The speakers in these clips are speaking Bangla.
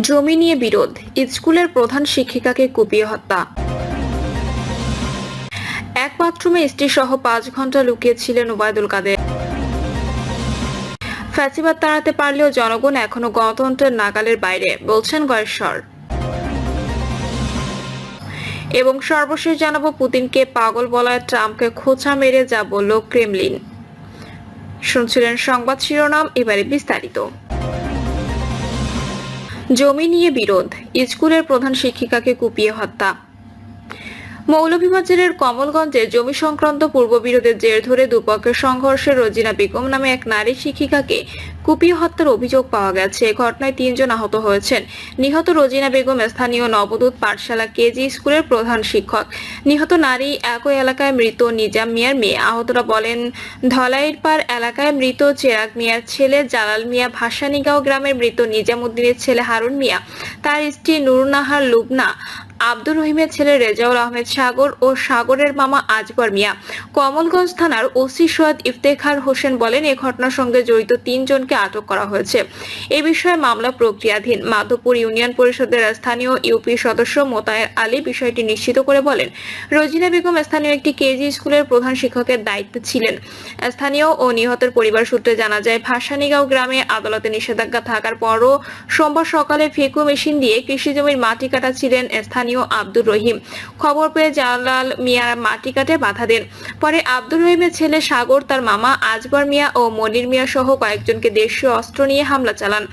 জমি নিয়ে বিরোধ, স্কুলের প্রধান শিক্ষিকাকে কুপিয়ে হত্যা। এক বাথরুমে স্ত্রী সহ পাঁচ ঘণ্টা লুকিয়েছিলেন ওবায়দুল কাদের। ফ্যাসিবাদ তাড়াতে পারলেও জনগণ এখনও গণতন্ত্রের নাগালের বাইরে, বলছেন গয়েশ্বর। এবং সর্বশেষ জানাব পুতিনকে পাগল বলায় ট্রাম্পকে খোঁচা মেরে যা বলল ক্রেমলিন। শুনছিলেন সংবাদ শিরোনাম, এবারে বিস্তারিত। জমি নিয়ে বিরোধ। স্কুলের প্রধান শিক্ষিকাকে কুপিয়ে হত্যা। মৌলভীবাজারের কমলগঞ্জে জমি সংক্রান্ত পূর্ববিরোধের জের ধরে দুপক্ষের সংঘর্ষে রোজিনা বেগম নামে এক নারী শিক্ষিকাকে কুপিয়ে হত্যার অভিযোগ পাওয়া গেছে। এ ঘটনায় তিনজন আহত হয়েছেন। নিহত রোজিনা বেগম স্থানীয় নবদূত পাঠশালা কেজি স্কুলের প্রধান শিক্ষক। নিহত নারী একই এলাকায় মৃত নিজাম মিয়ার মেয়ে। আহতরা বলেন ধলাইর পার এলাকায় মৃত চেরাগ মিয়ার ছেলে জালাল মিয়া ভাসানীগাঁও গ্রামের মৃত নিজামুদ্দিনের ছেলে হারুন মিয়া। তার স্ত্রী নুরুনাহার লুবনা আব্দুর রহিমের ছেলে রেজাউল আহমেদ সাগর ও সাগরের মামা আজগর মিয়া। কমলগঞ্জ থানার ওসি সৈয়দ ইফতেখার হোসেন বলেন, এ ঘটনার সঙ্গে জড়িত তিনজনকে আটক করা হয়েছে। এ বিষয়ে মামলা প্রক্রিয়াধীন। মাধবপুর ইউনিয়ন পরিষদের স্থানীয় ইউপি সদস্য মোতায়ের আলী বিষয়টি নিশ্চিত করে বলেন, রোজিনা বেগম স্থানীয় একটি কেজি স্কুলের প্রধান শিক্ষকের দায়িত্বে ছিলেন। স্থানীয় ও নিহতের পরিবার সূত্রে জানা যায়, ভাসানীগাঁও গ্রামে আদালতে নিষেধাজ্ঞা থাকার পরও সোমবার সকালে ফেকু মেশিন দিয়ে কৃষি জমির মাটি কাটাচ্ছিলেন স্থানীয় আব্দুর রহিম। খবর পেয়ে জালাল মিয়া মাটি কাটে বাধা দেন। পরে আব্দুর রহিমের ছেলে সাগর, তার মামা আজবর মিয়া ও মনির মিয়া সহ কয়েকজনকে দেশীয় অস্ত্র নিয়ে হামলা চালান।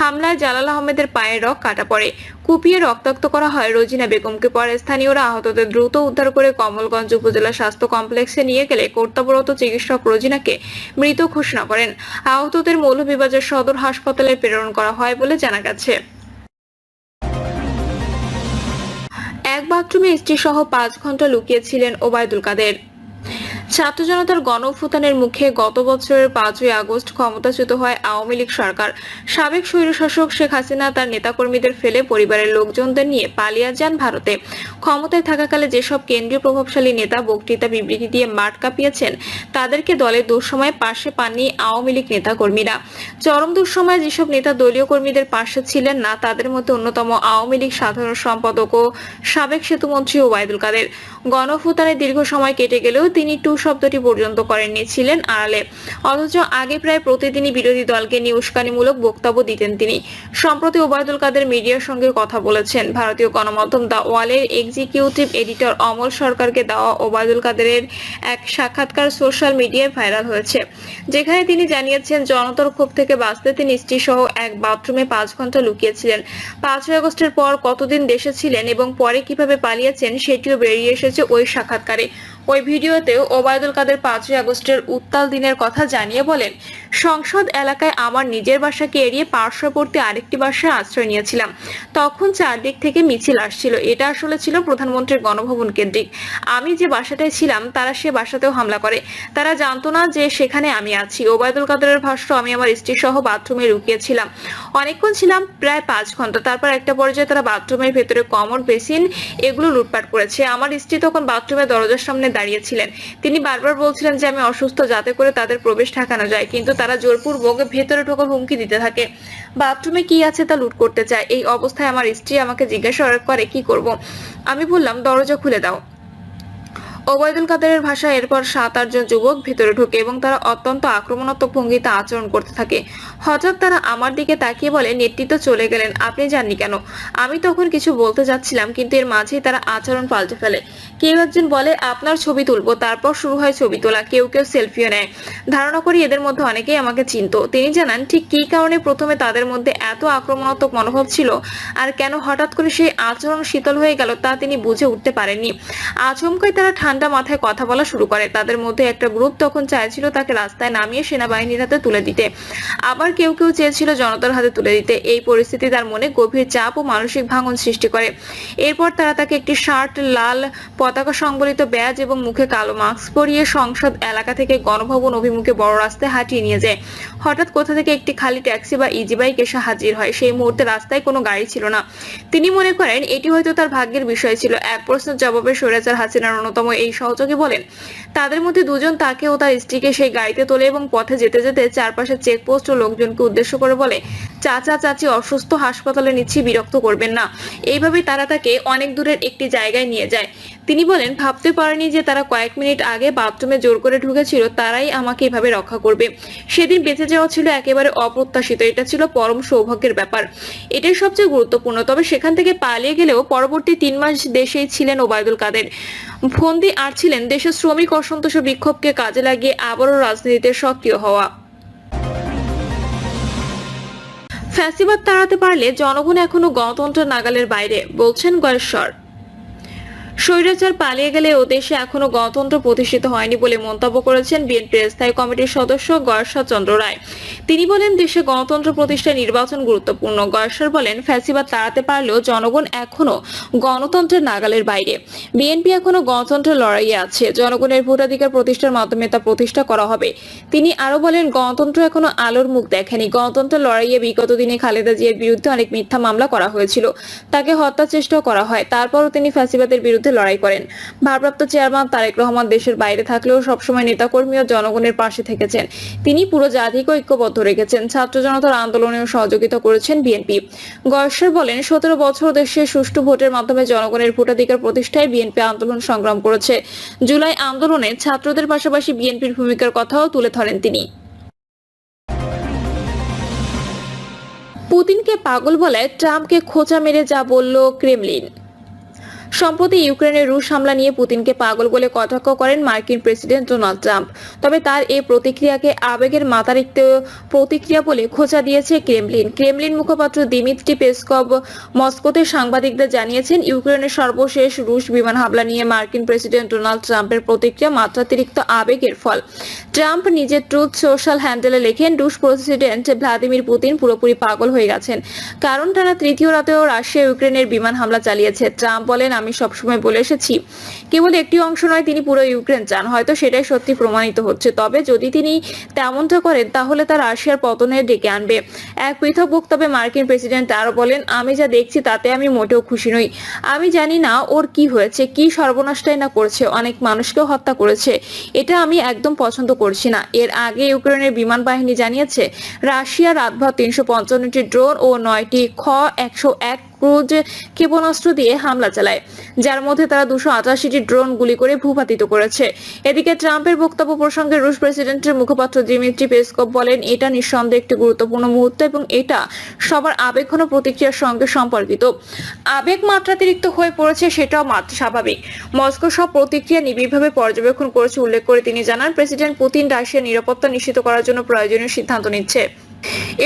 হামলায় জালাল আহমেদের পায়ের রক কাটা পড়ে। কুপিয়ে রক্তাক্ত করা হয় রোজিনা বেগমকে। পরে স্থানীয়রা আহতদের দ্রুত উদ্ধার করে কমলগঞ্জ উপজেলা স্বাস্থ্য কমপ্লেক্সে নিয়ে গেলে কর্তব্যরত চিকিৎসক রোজিনাকে মৃত ঘোষণা করেন। আহতদের মৌলভীবাজার সদর হাসপাতালে প্রেরণ করা হয় বলে জানা গেছে। এক বাথরুমে স্ত্রী সহ পাঁচ ঘণ্টা লুকিয়েছিলেন ওবায়দুল কাদের। ছাত্র জনতার গণভূতানের মুখে গত বছরের পাঁচই আগস্ট ক্ষমতাচ্যুত হয় আওয়ামী লীগ সরকার। সাবেক স্বৈরশাসক শেখ হাসিনা তার নেতাকর্মীদের ফেলে পরিবারের লোকজনদের নিয়ে পালিয়ে যান ভারতে। ক্ষমতায় থাকাকালে যেসব কেন্দ্রীয় প্রভাবশালী নেতা বক্তৃতা বিবৃতি দিয়ে মাঠ কাঁপিয়েছেন, তাদেরকে দলের দুঃসময়ে পাশে পাননি আওয়ামী লীগ নেতাকর্মীরা। চরম দুঃসময়ে যেসব নেতা দলীয় কর্মীদের পাশে ছিলেন না, তাদের মধ্যে অন্যতম আওয়ামী লীগ সাধারণ সম্পাদক ও সাবেক সেতুমন্ত্রী ওবায়দুল কাদের। গণভূতানে দীর্ঘ সময় কেটে গেলেও তিনি টু শব্দটি পর্যন্ত করেননি ছিলেন আড়ালে। অথচ আগে প্রায় প্রতিদিনই বিরোধী দলকে নিয়ে উস্কানিমূলক বক্তব্য দিতেন তিনি। সম্প্রতি ওবায়দুল কাদের মিডিয়ার সঙ্গে কথা বলেছেন। ভারতীয় গণমাধ্যম দা ওয়ালের এক্সিকিউটিভ এডিটর অমল সরকারকে দেওয়া ওবায়দুল কাদেরের এক সাক্ষাৎকার সোশ্যাল মিডিয়ায় ভাইরাল হয়েছে। যেখানে তিনি জানিয়েছেন, জনতার ক্ষোভ থেকে বাঁচতে তিনি স্ত্রী সহ এক বাথরুমে পাঁচ ঘণ্টা লুকিয়েছিলেন। পাঁচই আগস্টের পর কতদিন দেশে ছিলেন এবং পরে কীভাবে পালিয়েছেন সেটিও বেরিয়ে এসেছে ওই সাক্ষাৎকারে। ওই ভিডিওতেও ওবায়দুল কাদের পাঁচই আগস্টের উত্তাল দিনের কথা জানিয়ে বলেন, সংসদ এলাকায় আমার নিজের বাসাকে এড়িয়ে পার্শ্ববর্তী আরেকটি বাসায় আশ্রয় নিয়েছিলাম। তখন চারদিক থেকে মিছিল আসছিল। এটা আসলে ছিল প্রধানমন্ত্রীর গণভবন কেন্দ্রিক। আমি যে বাসাটায় ছিলাম, তারা সে বাসাতেও হামলা করে। তারা জানতো না যে সেখানে আমি আছি। ওবায়দুল কাদেরের ভাষ্য, আমি আমার স্ত্রী সহ বাথরুমে লুকিয়েছিলাম। অনেকক্ষণ ছিলাম প্রায় পাঁচ ঘণ্টা। তারপর একটা পর্যায়ে তারা বাথরুমের ভেতরে কমর, বেসিন এগুলো লুটপাট করেছে। আমার স্ত্রী তখন বাথরুমের দরজার সামনে দাঁড়িয়েছিলেন। তিনি বারবার বলছিলেন যে, আমি অসুস্থ, যাতে করে তাদের প্রবেশ ঠেকানো যায়। কিন্তু তারা জোরপূর্বক ভেতরে ঢোকার হুমকি দিতে থাকে। বাথরুমে কি আছে তা লুট করতে চায়। এই অবস্থায় আমার স্ত্রী আমাকে জিজ্ঞাসা করে, কি করব? আমি বললাম, দরজা খুলে দাও। ওবায়দুল কাদেরের ভাষা এরপর সাত আটজন যুবক ভেতরে ঢোকে এবং তারা অত্যন্ত আক্রমণাত্মক ভঙ্গিতে আচরণ করতে থাকে। হঠাৎ তারা আমার দিকে তাকিয়ে বলে নেতৃত্ব চলে গেলেন, আপনি জাননি কেন? আমি তখন কিছু বলতে যাচ্ছিলাম, কিন্তু এর মাঝেই তারা আচরণ পাল্টে ফেলে। কেউ একজন বলে, আপনার ছবি তুলবো। তারপর শুরু হয় ছবি তোলা, কেউ কেউ সেলফিও নেয়। ধারণা করি এদের মধ্যে অনেকেই আমাকে চিনত। তিনি জানান, ঠিক কী কারণে প্রথমে তাদের মধ্যে এত আক্রমণাত্মক মনোভাব ছিল? আর কেন হঠাৎ করে সেই আচরণ শীতল হয়ে গেল তা তিনি বুঝে উঠতে পারেননি? আচমকাই তারা ঠান্ডা মাথায় কথা বলা শুরু করে। তাদের মধ্যে একটা গ্রুপ তখন চাইছিল তাকে রাস্তায় নামিয়ে সেনাবাহিনীর হাতে তুলে দিতে। আবার কেউ কেউ চেয়েছিল জনতার হাতে তুলে দিতে। এই পরিস্থিতি তার মনে গভীর চাপ ও মানসিক ভাঙন সৃষ্টি করে। এরপর তারা তাকে একটি শার্ট, লাল পতাকা সংবলিত ব্যাজ এবং মুখে কালো মাস্ক পরিয়ে সংসদ এলাকা থেকে গণভবন অভিমুখে বড় রাস্তায় হাঁটিয়ে নিয়ে যায়। হঠাৎ কোথা থেকে একটি খালি ট্যাক্সি বা ইজি বাইক এসে হাজির হয়। সেই মুহূর্তে রাস্তায় কোনো গাড়ি ছিল না। তিনি মনে করেন, এটি হয়তো তার ভাগ্যের বিষয় ছিল। এক প্রশ্নের জবাবে স্বৈরাচার হাসিনার অন্যতম এই সহযোগী বলেন, তাদের মধ্যে দুজন তাকে ও তার স্ত্রীকে সেই গাড়িতে তোলে এবং পথে যেতে যেতে চারপাশে চেকপোস্ট ও লোকজনকে উদ্দেশ্য করে বলে, চাচা, চাচি, অসুস্থ, হাসপাতালে নিচ্ছি, বিরক্ত করবেন না। এইভাবে তারা তাকে অনেক দূরের একটি জায়গায় নিয়ে যায়। তিনি বলেন, ভাবতে পারেনি যে তারা কয়েক মিনিট আগে বাথরুমে জোর করে ঢুকেছিল, তারাই আমাকে এভাবে রক্ষা করবে। সেদিন বেঁচে যাওয়া ছিল একেবারে অপ্রত্যাশিত, এটা ছিল পরম সৌভাগ্যের ব্যাপার। এটাই সবচেয়ে গুরুত্বপূর্ণ, তবে সেখান থেকে পালিয়ে গেলেও পরবর্তী তিন মাস দেশেই ছিলেন ওবায়দুল কাদের। ফন্দি আর ছিলেন দেশের শ্রমিক অসন্তোষ বিক্ষোভকে কাজে লাগিয়ে আবারও রাজনীতিতে সক্রিয় হওয়া। ফ্যাসিবাদ তাড়াতে পারলে জনগণ এখনও গণতন্ত্র নাগালের বাইরে, বলছেন গয়েশ্বর। স্বৈরাচার পালিয়ে গেলে ও দেশে এখনও গণতন্ত্র প্রতিষ্ঠিত হয়নি বলে মন্তব্য করেছেন বিএনপির স্থায়ী কমিটির সদস্য গয়েশ্বর চন্দ্র রায়। তিনি বলেন, দেশে গণতন্ত্র প্রতিষ্ঠায় নির্বাচন গুরুত্বপূর্ণ। গয়েশ্বর বলেন, ফ্যাসিবাদ তাড়াতে পারলেও জনগণ এখনও গণতন্ত্রের নাগালের বাইরে। বিএনপি এখনও গণতন্ত্রের লড়াইয়ে আছে। জনগণের ভোটাধিকার প্রতিষ্ঠার মাধ্যমে তা প্রতিষ্ঠা করা হবে। তিনি আরও বলেন, গণতন্ত্র এখনও আলোর মুখ দেখেনি। গণতন্ত্রের লড়াইয়ে বিগত দিনে খালেদা জিয়ার বিরুদ্ধে অনেক মিথ্যা মামলা করা হয়েছিল। তাকে হত্যা চেষ্টাও করা হয়। তারপরও তিনি ফ্যাসিবাদের বিরুদ্ধে লড়াই করেন। ভারপ্রাপ্ত চেয়ারম্যান তারেক রহমান দেশের বাইরে থাকলেও সবসময় নেতাকর্মী ও জনগণের পাশে থেকেছেন। তিনি পুরো জাতিকে ঐক্যবদ্ধ রেখেছেন ছাত্র জনতার আন্দোলনেও সহযোগিতা করেছেন বিএনপি। গয়েশ্বর বলেন, সতেরো বছর দেশে সুষ্ঠু ভোটের মাধ্যমে জনগণের ভোটাধিকার প্রতিষ্ঠায় বিএনপি আন্দোলন সংগ্রাম করেছে। জুলাই আন্দোলনে ছাত্রদের পাশাপাশি বিএনপির ভূমিকার কথাও তুলে ধরেন তিনি। পুতিনকে পাগল বলায় ট্রাম্পকে খোঁচা মেরে যা বলল ক্রেমলিন। সম্প্রতি ইউক্রেনের রুশ হামলা নিয়ে পুতিনকে পাগল বলে কটাক্ষ করেন মার্কিন প্রেসিডেন্ট ডোনাল্ড ট্রাম্প। তবে তার এই প্রতিক্রিয়াকে আবেগের মাতারিক্ত প্রতিক্রিয়া বলে খোঁচা দিয়েছে ক্রেমলিন। ক্রেমলিন মুখপাত্র দিমিত্রি পেসকভ মস্কোতে সাংবাদিকদের জানিয়েছেন, ইউক্রেনের সর্বশেষ রুশ বিমান হামলা নিয়ে মার্কিন প্রেসিডেন্ট ডোনাল্ড ট্রাম্পের প্রতিক্রিয়া মাত্রাতিরিক্ত আবেগের ফল। ট্রাম্প নিজের ট্রুথ সোশ্যাল হ্যান্ডেলে লেখেন, রুশ প্রেসিডেন্ট ভ্লাদিমির পুতিন পুরোপুরি পাগল হয়ে গেছেন। কারণ টানা তৃতীয় রাতেও রাশিয়া ইউক্রেনের বিমান হামলা চালিয়েছে। ট্রাম্প বলেন আমি সবসময় বলে এসেছি। কেবল একটি অংশ নয়, তিনি পুরো ইউক্রেন চান। হয়তো সেটাই সত্যি প্রমাণিত হচ্ছে। তবে যদি তিনি তেমনটা করেন, তাহলে তা রাশিয়ার পতনের ডেকে আনবে। এক পৃথক বক্তব্যে মার্কিন প্রেসিডেন্ট আরও বলেন, আমি যা দেখছি তাতে আমি মোটেও খুশি নই। আমি জানি না ওর কি হয়েছে, কি সর্বনাশটাই না করেছে, অনেক মানুষকেও হত্যা করেছে। এটা আমি একদম পছন্দ করছি না। এর আগে ইউক্রেনের বিমান বাহিনী জানিয়েছে, রাশিয়া রাতভর তিনশো পঞ্চান্নটি ড্রোন ও নয়টি খ একশো এক ক্রুজ ক্ষেপণাস্ত্র দিয়ে হামলা চালায়, যার মধ্যে তারা দুশো আটাশিটি ড্রোন গুলি করে ভূপাতিত করেছে। এদিকে ট্রাম্পের বক্তব্য প্রসঙ্গে রুশ প্রেসিডেন্টের মুখপাত্র দিমিত্রি পেসকভ বলেন, এটা নিঃসন্দেহে একটি গুরুত্বপূর্ণ মুহূর্ত এবং এটা সবার আবেগঘন প্রতিক্রিয়ার সঙ্গে সম্পর্কিত। আবেগ মাত্রাতিরিক্ত হয়ে পড়েছে সেটাও স্বাভাবিক। মস্কো সব প্রতিক্রিয়া নিবিড়ভাবে পর্যবেক্ষণ করেছে, উল্লেখ করে তিনি জানান, প্রেসিডেন্ট পুতিন রাশিয়ার নিরাপত্তা নিশ্চিত করার জন্য প্রয়োজনীয় সিদ্ধান্ত নিচ্ছে।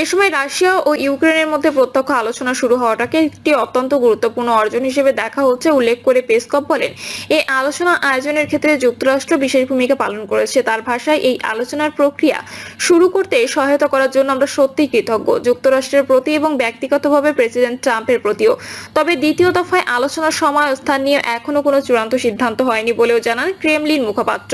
এ সময় রাশিয়া ও ইউক্রেনের মধ্যে প্রত্যক্ষ আলোচনা শুরু হওয়াটাকে একটি অত্যন্ত গুরুত্বপূর্ণ অর্জন হিসেবে দেখা হচ্ছে, উল্লেখ করে পেসকপ বলেন। এই আলোচনা আয়োজনের ক্ষেত্রে যুক্তরাষ্ট্র বিশেষ ভূমিকা পালন করেছে। তার ভাষায় এই আলোচনার প্রক্রিয়া শুরু করতে সহায়তা করার জন্য আমরা সত্যিই কৃতজ্ঞ। যুক্তরাষ্ট্রের প্রতি এবং ব্যক্তিগতভাবে প্রেসিডেন্ট ট্রাম্পের প্রতিও। তবে দ্বিতীয় দফায় আলোচনার সময় স্থান নিয়ে এখনও কোনো চূড়ান্ত সিদ্ধান্ত হয়নি বলেও জানান ক্রেমলিন মুখপাত্র।